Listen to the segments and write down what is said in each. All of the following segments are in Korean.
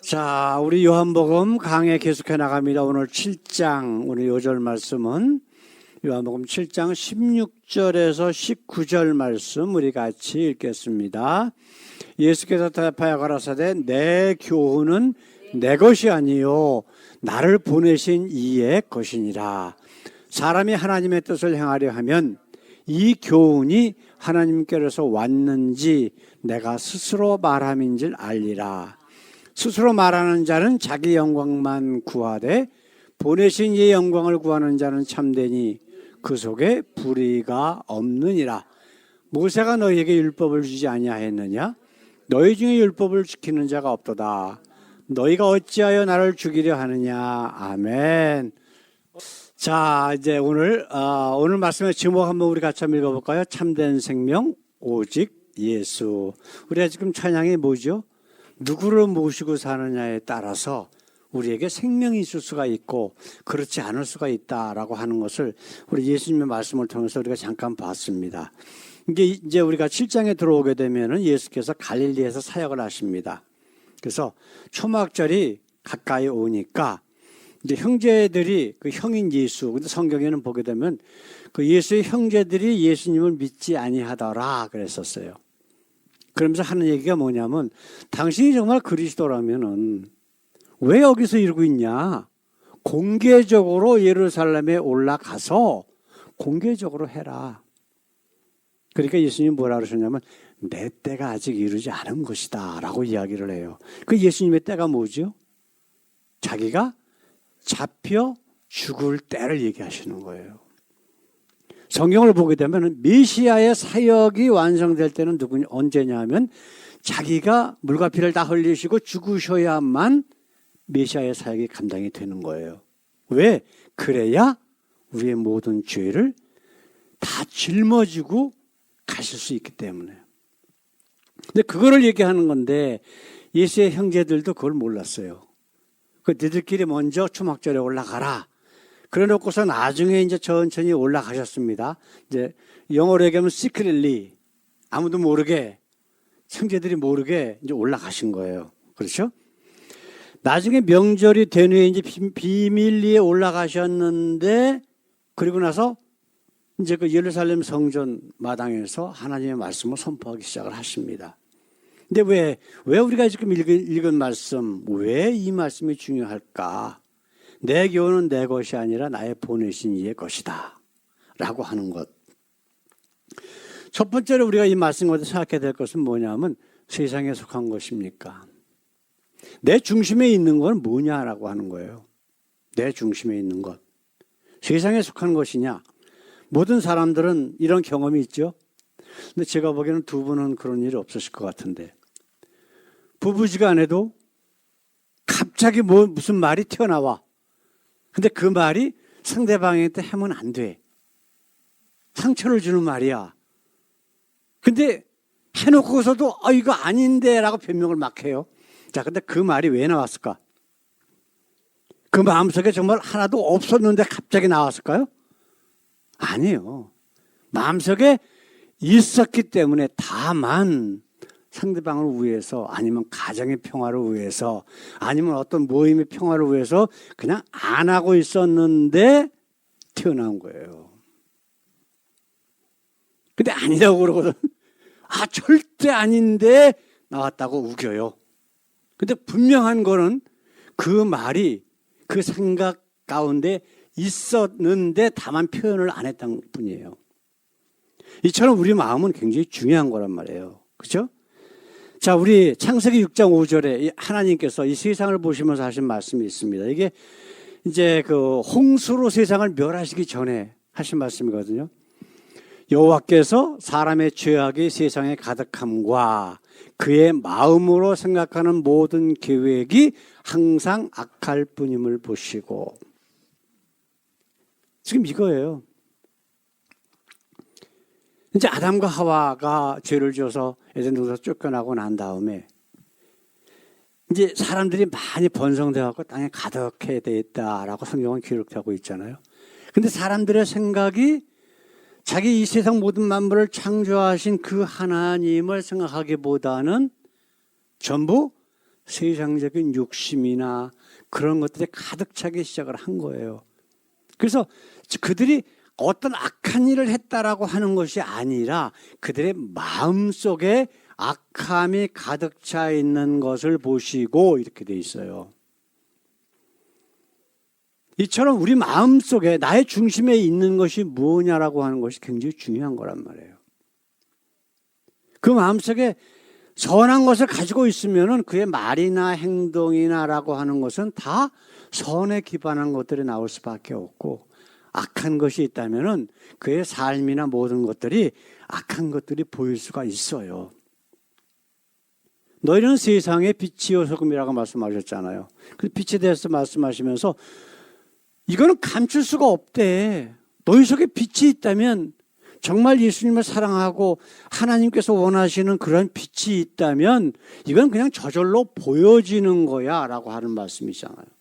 자, 우리 요한복음 강해 계속해 나갑니다. 오늘 7장, 오늘 요절 말씀은 요한복음 7장 16절에서 19절 말씀 우리 같이 읽겠습니다. 예수께서 대답하여 가라사대 내 교훈은 내 것이 아니요 나를 보내신 이의 것이니라. 사람이 하나님의 뜻을 행하려 하면 이 교훈이 하나님께로서 왔는지 내가 스스로 말함인줄 알리라. 스스로 말하는 자는 자기 영광만 구하되 보내신 이의 영광을 구하는 자는 참되니 그 속에 불의가 없느니라. 모세가 너희에게 율법을 주지 아니하였느냐? 너희 중에 율법을 지키는 자가 없도다. 너희가 어찌하여 나를 죽이려 하느냐? 아멘. 자, 이제 오늘 어, 오늘 말씀의 제목 한번 우리 같이 한번 읽어볼까요? 참된 생명 오직 예수. 우리가 지금 찬양이 뭐죠? 누구를 모시고 사느냐에 따라서 우리에게 생명이 있을 수가 있고 그렇지 않을 수가 있다라고 하는 것을 우리 예수님의 말씀을 통해서 우리가 잠깐 봤습니다. 이게 이제 우리가 7장에 들어오게 되면은 예수께서 갈릴리에서 사역을 하십니다. 그래서 초막절이 가까이 오니까 이제 형제들이 그 형인 예수, 근데 성경에는 보게 되면 그 예수의 형제들이 예수님을 믿지 아니하더라 그랬었어요. 그러면서 하는 얘기가 뭐냐면 당신이 정말 그리스도라면은 왜 여기서 이러고 있냐? 공개적으로 예루살렘에 올라가서 공개적으로 해라. 그러니까 예수님 뭐라 그러셨냐면 내 때가 아직 이르지 않은 것이다 라고 이야기를 해요. 그 예수님의 때가 뭐죠? 자기가 잡혀 죽을 때를 얘기하시는 거예요. 성경을 보게 되면 메시아의 사역이 완성될 때는 누구냐 언제냐 하면 자기가 물과 피를 다 흘리시고 죽으셔야만 메시아의 사역이 감당이 되는 거예요. 왜? 그래야 우리의 모든 죄를 다 짊어지고 가실 수 있기 때문에. 근데 그거를 얘기하는 건데 예수의 형제들도 그걸 몰랐어요. 그 니들끼리 먼저 초막절에 올라가라. 그래 놓고서 나중에 이제 천천히 올라가셨습니다. 이제 영어로 얘기하면 secretly 아무도 모르게 형제들이 모르게 이제 올라가신 거예요. 그렇죠? 나중에 명절이 된 후에 이제 비- 비밀리에 올라가셨는데 그리고 나서 이제 그 예루살렘 성전 마당에서 하나님의 말씀을 선포하기 시작을 하십니다. 근데 왜, 왜 우리가 지금 읽은, 읽은 말씀, 왜 이 말씀이 중요할까? 내 교훈은 내 것이 아니라 나의 보내신 이의 것이다. 라고 하는 것. 첫 번째로 우리가 이 말씀을 생각해야 될 것은 뭐냐면 세상에 속한 것입니까? 내 중심에 있는 건 뭐냐라고 하는 거예요. 내 중심에 있는 것. 세상에 속한 것이냐? 모든 사람들은 이런 경험이 있죠. 근데 제가 보기에는 두 분은 그런 일이 없으실 것 같은데. 부부지간에도 갑자기 뭐 무슨 말이 튀어나와. 근데 그 말이 상대방한테 하면 안 돼. 상처를 주는 말이야. 근데 해놓고서도 아 이거 아닌데라고 변명을 막 해요. 자, 근데 그 말이 왜 나왔을까? 그 마음속에 정말 하나도 없었는데 갑자기 나왔을까요? 아니에요. 마음속에 있었기 때문에 다만 상대방을 위해서 아니면 가정의 평화를 위해서 아니면 어떤 모임의 평화를 위해서 그냥 안 하고 있었는데 튀어나온 거예요. 근데 아니라고 그러거든. 아, 절대 아닌데 나왔다고 우겨요. 근데 분명한 거는 그 말이 그 생각 가운데 있었는데 다만 표현을 안 했던 뿐이에요. 이처럼 우리 마음은 굉장히 중요한 거란 말이에요. 그죠? 자, 우리 창세기 6장 5절에 하나님께서 이 세상을 보시면서 하신 말씀이 있습니다. 이게 이제 그 홍수로 세상을 멸하시기 전에 하신 말씀이거든요. 여호와께서 사람의 죄악이 세상에 가득함과 그의 마음으로 생각하는 모든 계획이 항상 악할 뿐임을 보시고 지금 이거예요. 이제 아담과 하와가 죄를 지어서 에덴 동산에서 쫓겨나고 난 다음에 이제 사람들이 많이 번성돼 갖고 땅에 가득해 돼 있다라고 성경은 기록하고 있잖아요. 근데 사람들의 생각이 자기 이 세상 모든 만물을 창조하신 그 하나님을 생각하기보다는 전부 세상적인 욕심이나 그런 것들이 가득 차기 시작을 한 거예요. 그래서 그들이 어떤 악한 일을 했다라고 하는 것이 아니라 그들의 마음 속에 악함이 가득 차 있는 것을 보시고 이렇게 돼 있어요. 이처럼 우리 마음 속에 나의 중심에 있는 것이 무엇냐라고 하는 것이 굉장히 중요한 거란 말이에요. 그 마음 속에 선한 것을 가지고 있으면은 그의 말이나 행동이나라고 하는 것은 다 선에 기반한 것들이 나올 수밖에 없고 악한 것이 있다면은 그의 삶이나 모든 것들이 악한 것들이 보일 수가 있어요. 너희는 세상의 빛이요 소금이라고 말씀하셨잖아요. 그 빛에 대해서 말씀하시면서 이거는 감출 수가 없대. 너희 속에 빛이 있다면 정말 예수님을 사랑하고 하나님께서 원하시는 그런 빛이 있다면 이건 그냥 저절로 보여지는 거야 라고 하는 말씀이잖아요.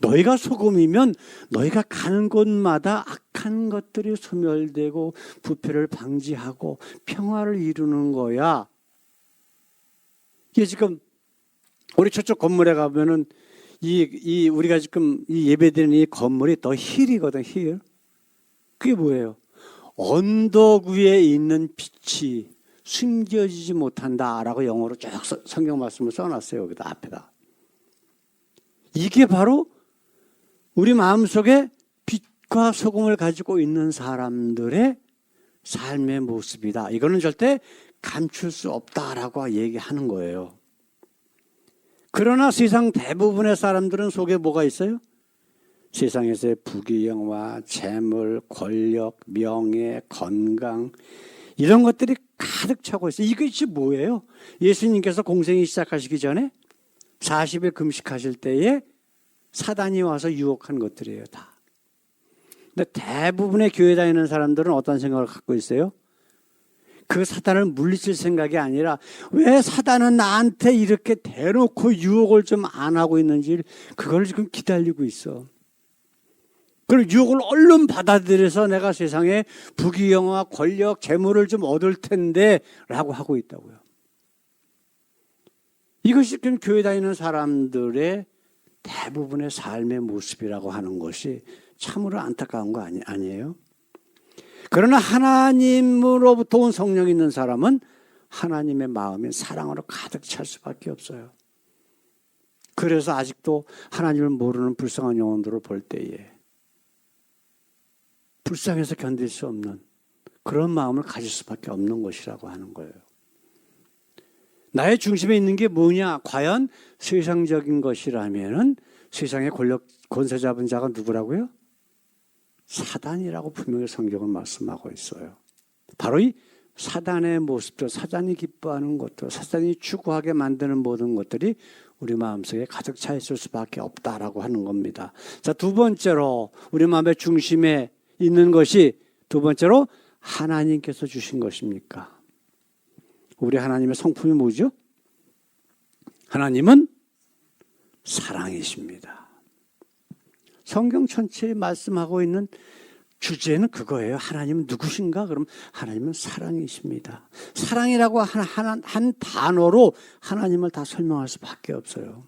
너희가 소금이면 너희가 가는 곳마다 악한 것들이 소멸되고 부패를 방지하고 평화를 이루는 거야. 이게 지금 우리 저쪽 건물에 가면은 이, 이 우리가 지금 이 예배드리는 이 건물이 더 힐이거든, 힐. 그게 뭐예요? 언덕 위에 있는 빛이 숨겨지지 못한다라고 영어로 쭉 서- 성경 말씀을 써놨어요. 여기다 앞에다. 이게 바로 우리 마음속에 빛과 소금을 가지고 있는 사람들의 삶의 모습이다. 이거는 절대 감출 수 없다라고 얘기하는 거예요. 그러나 세상 대부분의 사람들은 속에 뭐가 있어요? 세상에서의 부귀영화, 재물, 권력, 명예, 건강 이런 것들이 가득 차고 있어요. 이것이 뭐예요? 예수님께서 공생이 시작하시기 전에 40일 금식하실 때에 사단이 와서 유혹한 것들이에요, 다. 근데 대부분의 교회 다니는 사람들은 어떤 생각을 갖고 있어요? 그 사단을 물리칠 생각이 아니라 왜 사단은 나한테 이렇게 대놓고 유혹을 좀 안 하고 있는지 그걸 지금 기다리고 있어. 그리고 유혹을 얼른 받아들여서 내가 세상에 부귀영화, 권력, 재물을 좀 얻을 텐데 라고 하고 있다고요. 이것이 지금 교회 다니는 사람들의 대부분의 삶의 모습이라고 하는 것이 참으로 안타까운 거 아니, 아니에요? 그러나 하나님으로부터 온 성령이 있는 사람은 하나님의 마음이 사랑으로 가득 찰 수밖에 없어요. 그래서 아직도 하나님을 모르는 불쌍한 영혼들을 볼 때에 불쌍해서 견딜 수 없는 그런 마음을 가질 수밖에 없는 것이라고 하는 거예요. 나의 중심에 있는 게 뭐냐? 과연 세상적인 것이라면은 세상의 권력 권세 잡은 자가 누구라고요? 사단이라고 분명히 성경은 말씀하고 있어요. 바로 이 사단의 모습들, 사단이 기뻐하는 것들, 사단이 추구하게 만드는 모든 것들이 우리 마음속에 가득 차 있을 수밖에 없다라고 하는 겁니다. 자, 두 번째로 우리 마음의 중심에 있는 것이 두 번째로 하나님께서 주신 것입니까? 우리 하나님의 성품이 뭐죠? 하나님은 사랑이십니다. 성경 전체에 말씀하고 있는 주제는 그거예요. 하나님은 누구신가? 그럼 하나님은 사랑이십니다. 사랑이라고 한, 한, 한 단어로 하나님을 다 설명할 수밖에 없어요.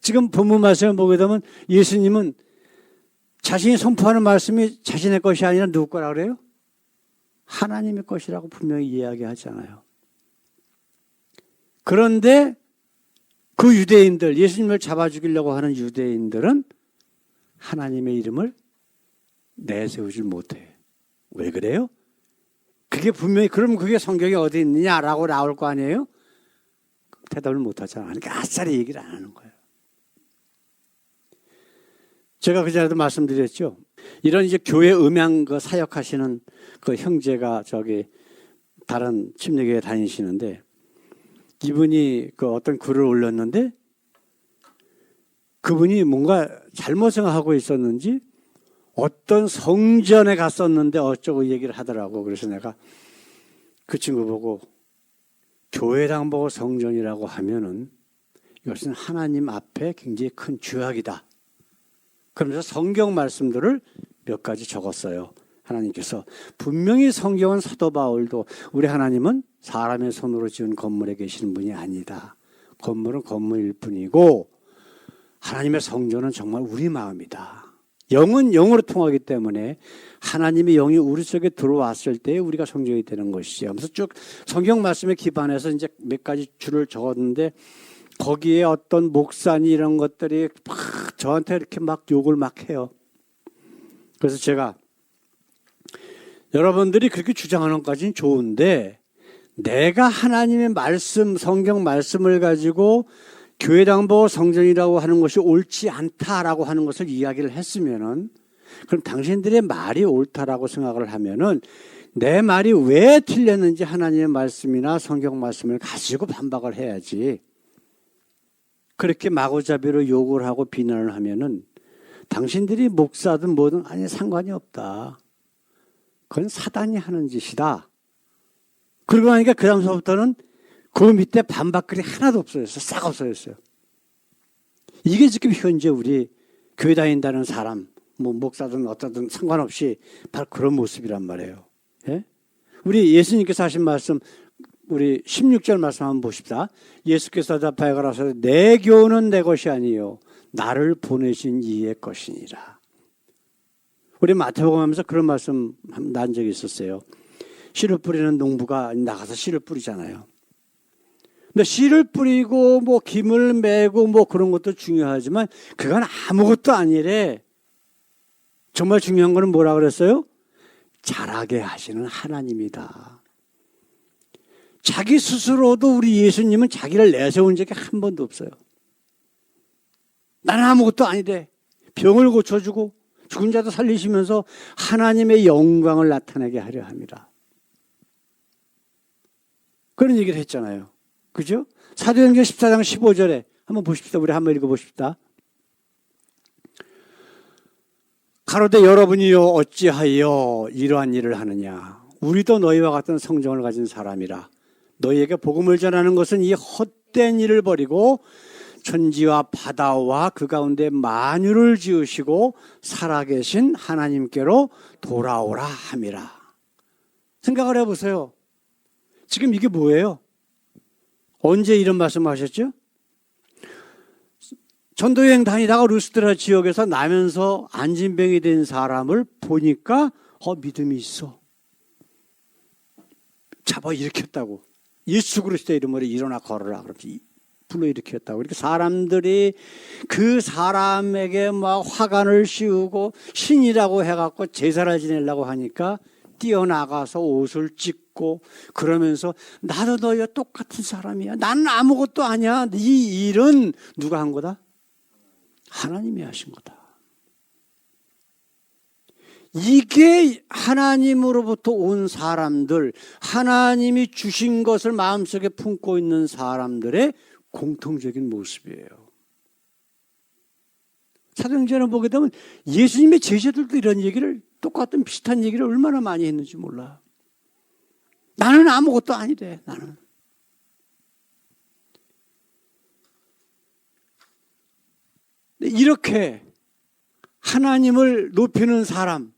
지금 본문 말씀을 보게 되면 예수님은 자신이 선포하는 말씀이 자신의 것이 아니라 누구 거라 그래요? 하나님의 것이라고 분명히 이야기하잖아요. 그런데 그 유대인들, 예수님을 잡아 죽이려고 하는 유대인들은 하나님의 이름을 내세우질 못해. 왜 그래요? 그게 분명히, 그럼 그게 성경에 어디 있느냐라고 나올 거 아니에요? 대답을 못 하잖아. 그러니까 아싸리 얘기를 안 하는 거예요. 제가 그 전에도 말씀드렸죠. 이런 이제 교회 음향 그 사역하시는 그 형제가 저기 다른 침례교회 다니시는데 이분이 그 어떤 글을 올렸는데 그분이 뭔가 잘못 생각하고 있었는지 어떤 성전에 갔었는데 어쩌고 얘기를 하더라고. 그래서 내가 그 친구 보고 교회당 보고 성전이라고 하면은 이것은 하나님 앞에 굉장히 큰 죄악이다. 그러면서 성경 말씀들을 몇 가지 적었어요. 하나님께서 분명히 성경은 사도 바울도 우리 하나님은 사람의 손으로 지은 건물에 계시는 분이 아니다. 건물은 건물일 뿐이고 하나님의 성전은 정말 우리 마음이다. 영은 영으로 통하기 때문에 하나님의 영이 우리 속에 들어왔을 때 우리가 성전이 되는 것이죠. 하면서 쭉 성경 말씀에 기반해서 이제 몇 가지 줄을 적었는데 거기에 어떤 목사니 이런 것들이 막 저한테 이렇게 막 욕을 막 해요. 그래서 제가 여러분들이 그렇게 주장하는 것까지는 좋은데 내가 하나님의 말씀, 성경 말씀을 가지고 교회당보 성전이라고 하는 것이 옳지 않다라고 하는 것을 이야기를 했으면은 그럼 당신들의 말이 옳다라고 생각을 하면은 내 말이 왜 틀렸는지 하나님의 말씀이나 성경 말씀을 가지고 반박을 해야지. 그렇게 마구잡이로 욕을 하고 비난을 하면은 당신들이 목사든 뭐든 아니 상관이 없다. 그건 사단이 하는 짓이다. 그러고 나니까 그 다음서부터는 그 밑에 반박글이 하나도 없어졌어요. 싹 없어졌어요. 이게 지금 현재 우리 교회 다닌다는 사람, 뭐 목사든 어쩌든 상관없이 바로 그런 모습이란 말이에요. 예? 우리 예수님께서 하신 말씀, 우리 16절 말씀 한번 봅시다. 예수께서 대답하여 가라사대 내 교훈은 내 것이 아니요 나를 보내신 이의 것이니라. 우리 마태복음 하면서 그런 말씀 난 적이 있었어요. 씨를 뿌리는 농부가 나가서 씨를 뿌리잖아요. 근데 씨를 뿌리고 뭐 김을 매고 뭐 그런 것도 중요하지만 그건 아무것도 아니래. 정말 중요한 거는 뭐라 그랬어요? 자라게 하시는 하나님이다. 자기 스스로도 우리 예수님은 자기를 내세운 적이 한 번도 없어요. 나는 아무것도 아니래. 병을 고쳐주고 죽은 자도 살리시면서 하나님의 영광을 나타내게 하려 합니다. 그런 얘기를 했잖아요. 그죠? 사도행전 14장 15절에 한번 보십시다. 우리 한번 읽어보십시다. 가로대 여러분이요 어찌하여 이러한 일을 하느냐 우리도 너희와 같은 성정을 가진 사람이라 너희에게 복음을 전하는 것은 이 헛된 일을 버리고 천지와 바다와 그 가운데 만유를 지으시고 살아계신 하나님께로 돌아오라 함이라 생각을 해보세요 지금 이게 뭐예요? 언제 이런 말씀 하셨죠? 전도여행 다니다가 루스드라 지역에서 나면서 안진병이 된 사람을 보니까 어 믿음이 있어. 잡아 일으켰다고. 예수 그리스도 이름으로 일어나 걸어라. 그러면서 불러 일으켰다고. 이렇게 사람들이 그 사람에게 막 화관을 씌우고 신이라고 해갖고 제사를 지내려고 하니까 뛰어나가서 옷을 찢고 그러면서 나도 너희와 똑같은 사람이야. 나는 아무것도 아니야. 이 일은 누가 한 거다? 하나님이 하신 거다. 이게 하나님으로부터 온 사람들, 하나님이 주신 것을 마음속에 품고 있는 사람들의 공통적인 모습이에요. 사도행전을 보게 되면 예수님의 제자들도 이런 얘기를 똑같은 비슷한 얘기를 얼마나 많이 했는지 몰라. 나는 아무것도 아니래, 나는. 이렇게 하나님을 높이는 사람과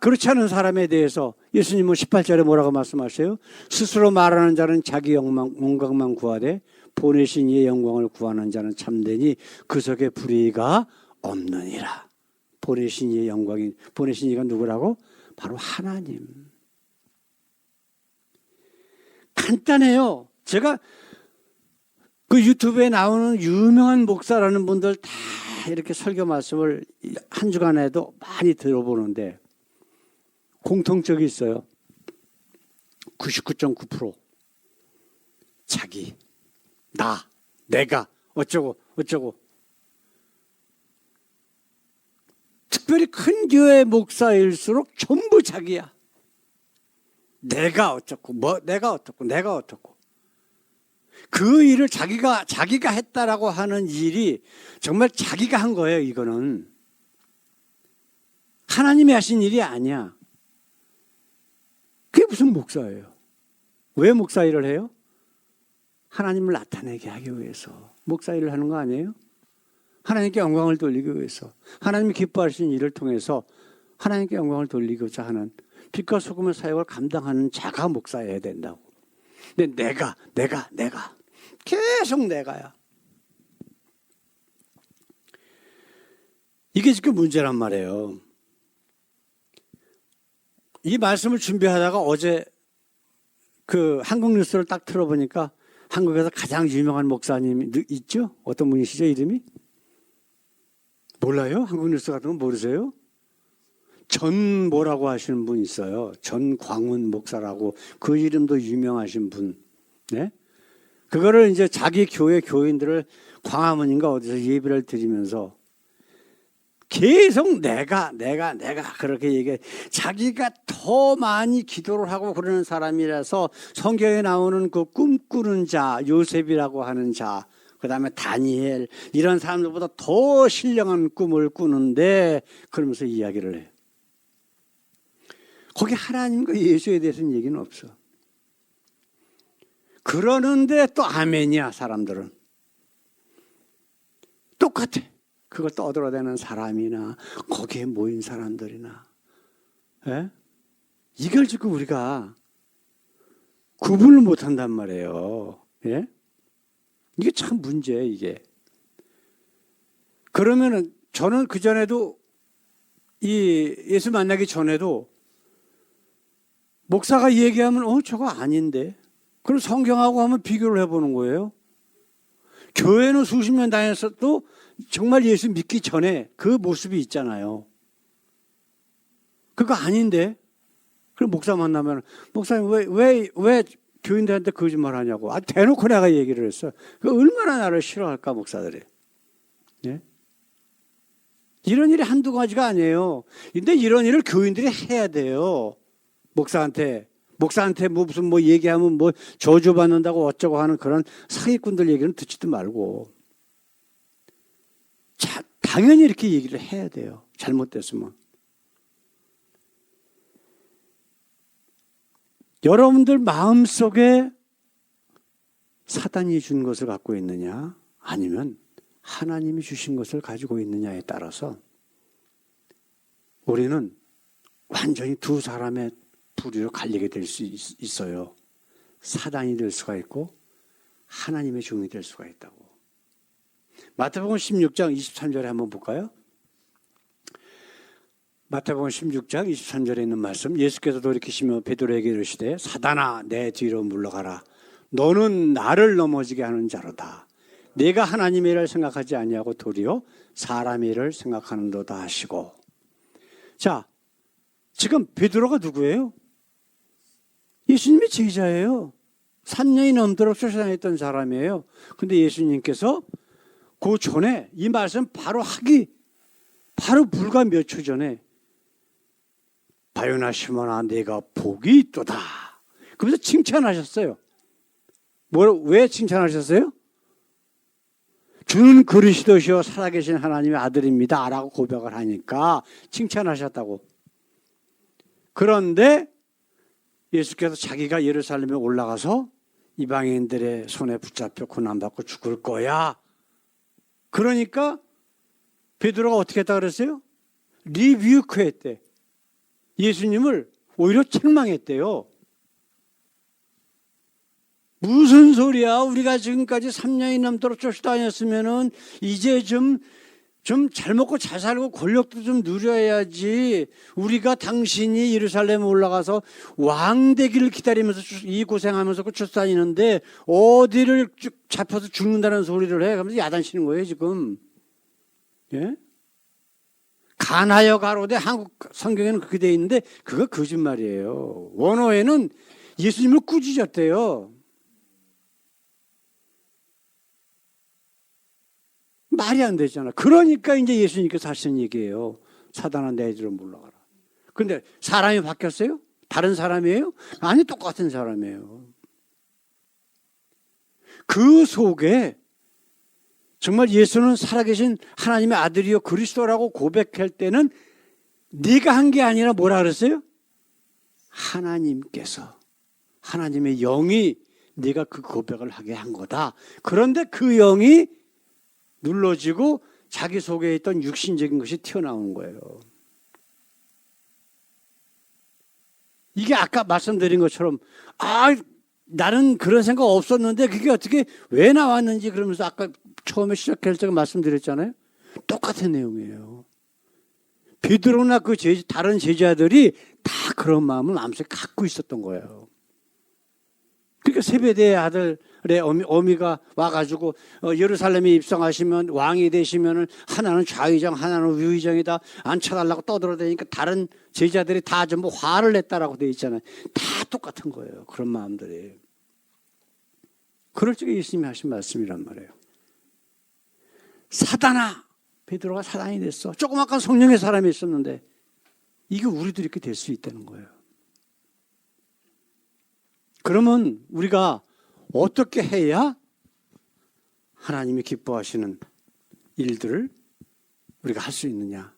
그렇지 않은 사람에 대해서 예수님은 18절에 뭐라고 말씀하세요? 스스로 말하는 자는 자기 영광, 영광만 구하되 보내신 이의 영광을 구하는 자는 참되니 그 속에 불의가 없느니라. 보내신 이의 영광이 보내신 이가 누구라고? 바로 하나님. 간단해요. 제가 그 유튜브에 나오는 유명한 목사라는 분들 다 이렇게 설교 말씀을 한 주간에도 많이 들어보는데 공통적이 있어요. 99.9% 자기, 나, 내가 어쩌고 어쩌고 특별히 큰 교회 목사일수록 전부 자기야. 내가 어쩌고 뭐 내가 어떻고 내가 어떻고 그 일을 자기가 자기가 했다라고 하는 일이 정말 자기가 한 거예요. 이거는 하나님이 하신 일이 아니야. 그게 무슨 목사예요? 왜 목사 일을 해요? 하나님을 나타내게 하기 위해서 목사 일을 하는 거 아니에요? 하나님께 영광을 돌리기 위해서 하나님이 기뻐하시는 일을 통해서 하나님께 영광을 돌리고자 하는 빛과 소금의 사역을 감당하는 자가 목사여야 된다고. 근데 내가, 내가, 내가, 계속 내가야. 이게 지금 문제란 말이에요. 이 말씀을 준비하다가 어제 그 한국 뉴스를 딱 틀어보니까 한국에서 가장 유명한 목사님이 누- 있죠? 어떤 분이시죠, 이름이? 몰라요? 한국 뉴스 같은 거 모르세요? 전 뭐라고 하시는 분 있어요. 전광훈 목사라고 그 이름도 유명하신 분. 네? 그거를 이제 자기 교회 교인들을 광화문인가 어디서 예배를 드리면서 계속 내가 내가 내가 그렇게 얘기해 자기가 더 많이 기도를 하고 그러는 사람이라서 성경에 나오는 그 꿈꾸는 자 요셉이라고 하는 자 그다음에 다니엘 이런 사람들보다 더 신령한 꿈을 꾸는데 그러면서 이야기를 해요. 거기 하나님과 예수에 대해서는 얘기는 없어. 그러는데 또 아멘이야 사람들은 똑같아. 그거 떠들어대는 사람이나 거기에 모인 사람들이나 예? 이걸 지금 우리가 구분을 못 한단 말이에요. 예? 이게 참 문제예요. 이게 그러면은 저는 그 전에도 이 예수 만나기 전에도 목사가 얘기하면 어 저거 아닌데 그럼 성경하고 하면 비교를 해보는 거예요. 교회는 수십 년 다녔어도 정말 예수 믿기 전에 그 모습이 있잖아요. 그거 아닌데? 그럼 목사 만나면, 목사님, 왜, 왜, 왜 교인들한테 거짓말 하냐고. 아, 대놓고 내가 얘기를 했어. 그 얼마나 나를 싫어할까, 목사들이. 예? 이런 일이 한두 가지가 아니에요. 근데 이런 일을 교인들이 해야 돼요. 목사한테. 목사한테 뭐 무슨 뭐 얘기하면 뭐 저주받는다고 어쩌고 하는 그런 사기꾼들 얘기는 듣지도 말고. 자, 당연히 이렇게 얘기를 해야 돼요. 잘못됐으면. 여러분들 마음 속에 사단이 준 것을 갖고 있느냐, 아니면 하나님이 주신 것을 가지고 있느냐에 따라서 우리는 완전히 두 사람의 부류로 갈리게 될 수 있어요. 사단이 될 수가 있고 하나님의 종이 될 수가 있다고. 마태복음 16장 23절에 한번 볼까요? 마태복음 16장 23절에 있는 말씀 예수께서 돌이키시며 베드로에게 이르시되 사단아 내 뒤로 물러가라 너는 나를 넘어지게 하는 자로다 내가 하나님의 일을 생각하지 아니하고 도리어 사람의 일을 생각하는도다 하시고 자 지금 베드로가 누구예요? 예수님의 제자예요 3년이 넘도록 쫓아다녔던 사람이에요 근데 예수님께서 그 전에 이 말씀 바로 하기 바로 불과 몇 초 전에 바요나 시몬아 내가 복이 있도다. 그러면서 칭찬하셨어요. 뭐, 왜 칭찬하셨어요? 주는 그리스도시요 살아계신 하나님의 아들입니다. 라고 고백을 하니까 칭찬하셨다고. 그런데 예수께서 자기가 예루살렘에 올라가서 이방인들의 손에 붙잡혀 고난받고 죽을 거야. 그러니까 베드로가 어떻게 했다 그랬어요? 리뷰크 했대. 예수님을 오히려 책망했대요. 무슨 소리야? 우리가 지금까지 3년이 넘도록 쫓아다녔으면은 이제 좀, 좀 잘 먹고 잘 살고 권력도 좀 누려야지. 우리가 당신이 예루살렘에 올라가서 왕 되기를 기다리면서 이 고생하면서 쫓아다니는데 어디를 쭉 잡혀서 죽는다는 소리를 해. 그러면서 야단치는 거예요, 지금. 예? 간하여 가로되 한국 성경에는 그렇게 돼 있는데 그거 거짓말이에요. 원어에는 예수님을 꾸짖었대요. 말이 안 되잖아. 그러니까 이제 예수님께서 하신 얘기예요. 사단아 내 뒤로 물러가라. 근데 사람이 바뀌었어요? 다른 사람이에요? 아니 똑같은 사람이에요. 그 속에 정말 예수는 살아계신 하나님의 아들이요 그리스도라고 고백할 때는 네가 한 게 아니라 뭐라 그랬어요? 하나님께서 하나님의 영이 네가 그 고백을 하게 한 거다. 그런데 그 영이 눌러지고 자기 속에 있던 육신적인 것이 튀어나온 거예요. 이게 아까 말씀드린 것처럼 아 나는 그런 생각 없었는데 그게 어떻게 왜 나왔는지 그러면서 아까 처음에 시작할 때 말씀드렸잖아요. 똑같은 내용이에요. 베드로나 그 제, 다른 제자들이 다 그런 마음을 마음속에 갖고 있었던 거예요. 그러니까 세베대의 아들의 어미, 어미가 와가지고 어, 예루살렘에 입성하시면 왕이 되시면은 하나는 좌의정 하나는 우의정이다 앉혀달라고 떠들어대니까 다른 제자들이 다 전부 화를 냈다라고 돼 있잖아요. 다 똑같은 거예요. 그런 마음들이. 그럴 적에 예수님이 하신 말씀이란 말이에요. 사단아 베드로가 사단이 됐어. 조그맣게 성령의 사람이 있었는데 이게 우리도 이렇게 될 수 있다는 거예요. 그러면 우리가 어떻게 해야 하나님이 기뻐하시는 일들을 우리가 할 수 있느냐?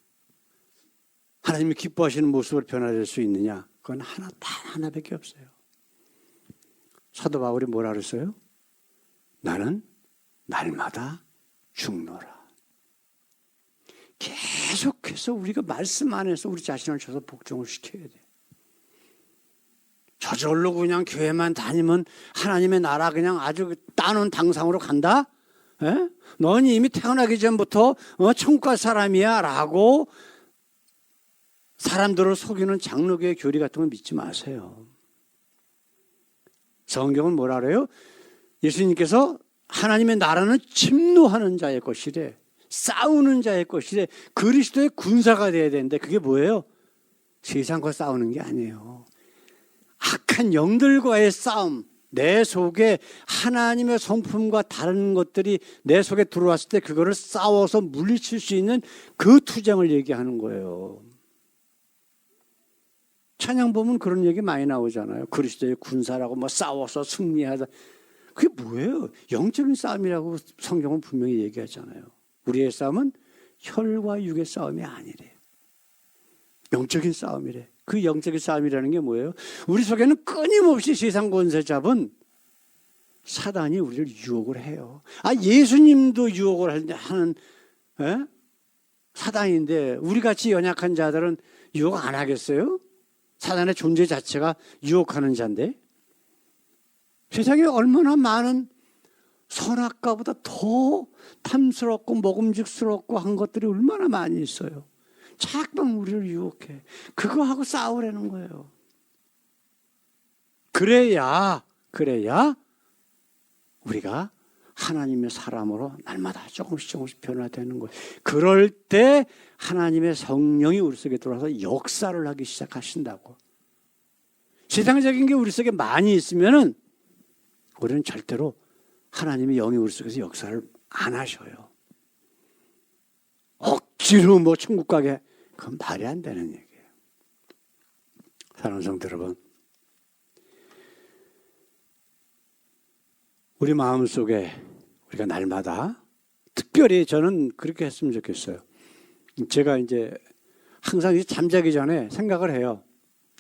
하나님이 기뻐하시는 모습으로 변화될 수 있느냐? 그건 하나, 단 하나밖에 없어요. 사도 바울이 뭐라 그랬어요? 나는 날마다 죽노라. 계속해서 우리가 말씀 안에서 우리 자신을 쳐서 복종을 시켜야 돼. 저절로 그냥 교회만 다니면 하나님의 나라 그냥 아주 따놓은 당상으로 간다? 에? 넌 이미 태어나기 전부터 어, 갈 사람이야 라고 사람들을 속이는 장로교의 교리 같은 거 믿지 마세요. 성경은 뭐라 그래요? 예수님께서 하나님의 나라는 침노하는 자의 것이래. 싸우는 자의 것이래. 그리스도의 군사가 돼야 되는데 그게 뭐예요? 세상과 싸우는 게 아니에요. 악한 영들과의 싸움, 내 속에 하나님의 성품과 다른 것들이 내 속에 들어왔을 때 그거를 싸워서 물리칠 수 있는 그 투쟁을 얘기하는 거예요. 찬양 보면 그런 얘기 많이 나오잖아요. 그리스도의 군사라고 뭐 싸워서 승리하다. 그게 뭐예요? 영적인 싸움이라고 성경은 분명히 얘기하잖아요. 우리의 싸움은 혈과 육의 싸움이 아니래. 영적인 싸움이래. 그 영적인 싸움이라는 게 뭐예요? 우리 속에는 끊임없이 세상 권세 잡은 사단이 우리를 유혹을 해요. 아 예수님도 유혹을 하는 에? 사단인데 우리 같이 연약한 자들은 유혹 안 하겠어요? 사단의 존재 자체가 유혹하는 자인데 세상에 얼마나 많은 선악과보다 더 탐스럽고 먹음직스럽고 한 것들이 얼마나 많이 있어요. 자꾸 우리를 유혹해. 그거하고 싸우라는 거예요. 그래야, 그래야 우리가 하나님의 사람으로 날마다 조금씩 조금씩 변화되는 거예요. 그럴 때 하나님의 성령이 우리 속에 들어와서 역사를 하기 시작하신다고. 세상적인 게 우리 속에 많이 있으면은 우리는 절대로 하나님의 영이 우리 속에서 역사를 안 하셔요. 억지로 뭐 천국 가게 그건 말이 안 되는 얘기예요. 사랑하는 성도 여러분, 우리 마음 속에 우리가 날마다 특별히 저는 그렇게 했으면 좋겠어요. 제가 이제 항상 잠자기 전에 생각을 해요.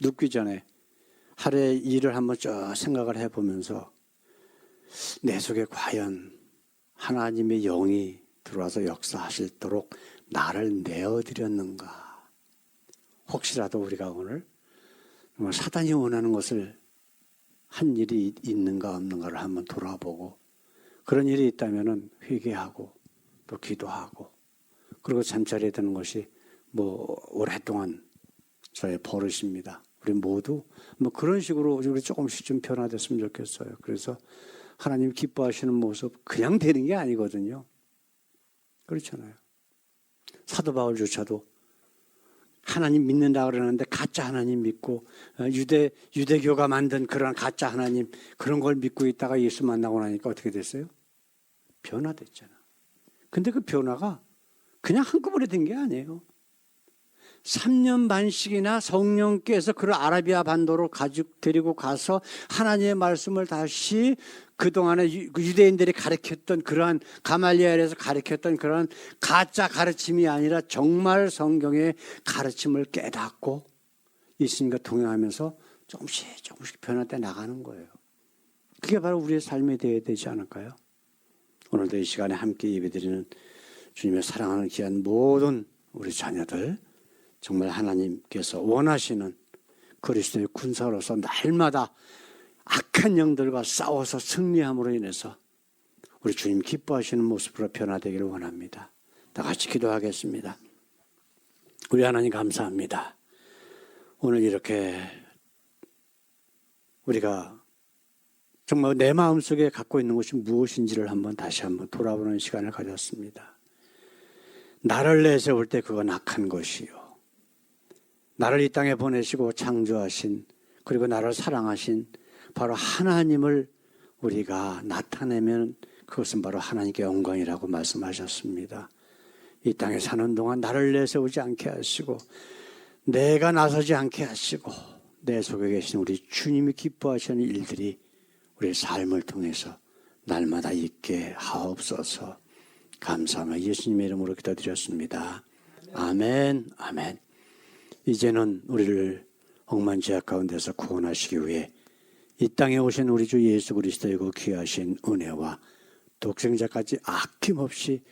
눕기 전에 하루의 일을 한번 쭉 생각을 해보면서 내 속에 과연 하나님의 영이 들어와서 역사하실도록 나를 내어드렸는가? 혹시라도 우리가 오늘 사단이 원하는 것을 한 일이 있는가 없는가를 한번 돌아보고 그런 일이 있다면 회개하고 또 기도하고 그리고 잠자리에 드는 것이 뭐 오랫동안 저의 버릇입니다. 우리 모두 뭐 그런 식으로 우리 조금씩 좀 변화됐으면 좋겠어요. 그래서 하나님 기뻐하시는 모습 그냥 되는 게 아니거든요. 그렇잖아요. 사도 바울조차도 하나님 믿는다 그러는데 가짜 하나님 믿고 어, 유대 유대교가 만든 그런 가짜 하나님 그런 걸 믿고 있다가 예수 만나고 나니까 어떻게 됐어요? 변화됐잖아. 근데 그 변화가 그냥 한꺼번에 된 게 아니에요. 3년 반씩이나 성령께서 그를 아라비아 반도로 가지고 데리고 가서 하나님의 말씀을 다시 그동안에 유- 그 유대인들이 가르쳤던 그러한 가말리엘에서 가르쳤던 그러한 가짜 가르침이 아니라 정말 성경의 가르침을 깨닫고 예수님과 동행하면서 조금씩 조금씩 변화돼 나가는 거예요. 그게 바로 우리의 삶에 되어야 되지 않을까요? 오늘도 이 시간에 함께 예배드리는 주님의 사랑하는 귀한 모든 우리 자녀들 정말 하나님께서 원하시는 그리스도의 군사로서 날마다 악한 영들과 싸워서 승리함으로 인해서 우리 주님 기뻐하시는 모습으로 변화되기를 원합니다. 다 같이 기도하겠습니다. 우리 하나님 감사합니다. 오늘 이렇게 우리가 정말 내 마음속에 갖고 있는 것이 무엇인지를 한번 다시 한번 돌아보는 시간을 가졌습니다. 나를 내세울 때 그건 악한 것이요. 나를 이 땅에 보내시고 창조하신 그리고 나를 사랑하신 바로 하나님을 우리가 나타내면 그것은 바로 하나님께 영광이라고 말씀하셨습니다. 이 땅에 사는 동안 나를 내세우지 않게 하시고 내가 나서지 않게 하시고 내 속에 계신 우리 주님이 기뻐하시는 일들이 우리 삶을 통해서 날마다 있게 하옵소서 감사하며 예수님의 이름으로 기도드렸습니다. 아멘, 아멘. 이제는 우리를 억만죄악 가운데서 구원하시기 위해 이 땅에 오신 우리 주 예수 그리스도의 그 귀하신 은혜와 독생자까지 아낌없이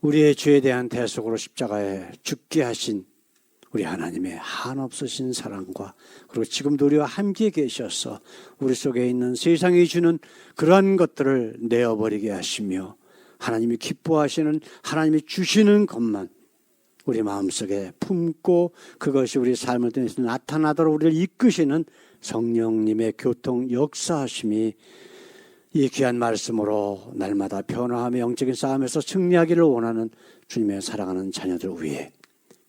우리의 죄에 대한 대속으로 십자가에 죽게 하신 우리 하나님의 한없으신 사랑과 그리고 지금도 우리와 함께 계셔서 우리 속에 있는 세상이 주는 그러한 것들을 내어버리게 하시며 하나님이 기뻐하시는 하나님이 주시는 것만 우리 마음속에 품고 그것이 우리 삶을 통해서 나타나도록 우리를 이끄시는 성령님의 교통 역사하심이 이 귀한 말씀으로 날마다 변화하며 영적인 싸움에서 승리하기를 원하는 주님의 사랑하는 자녀들 위해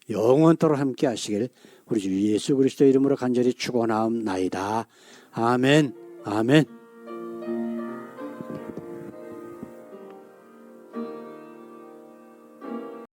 영원토록 함께 하시길 우리 주 예수 그리스도 이름으로 간절히 축원하옵나이다. 아멘. 아멘.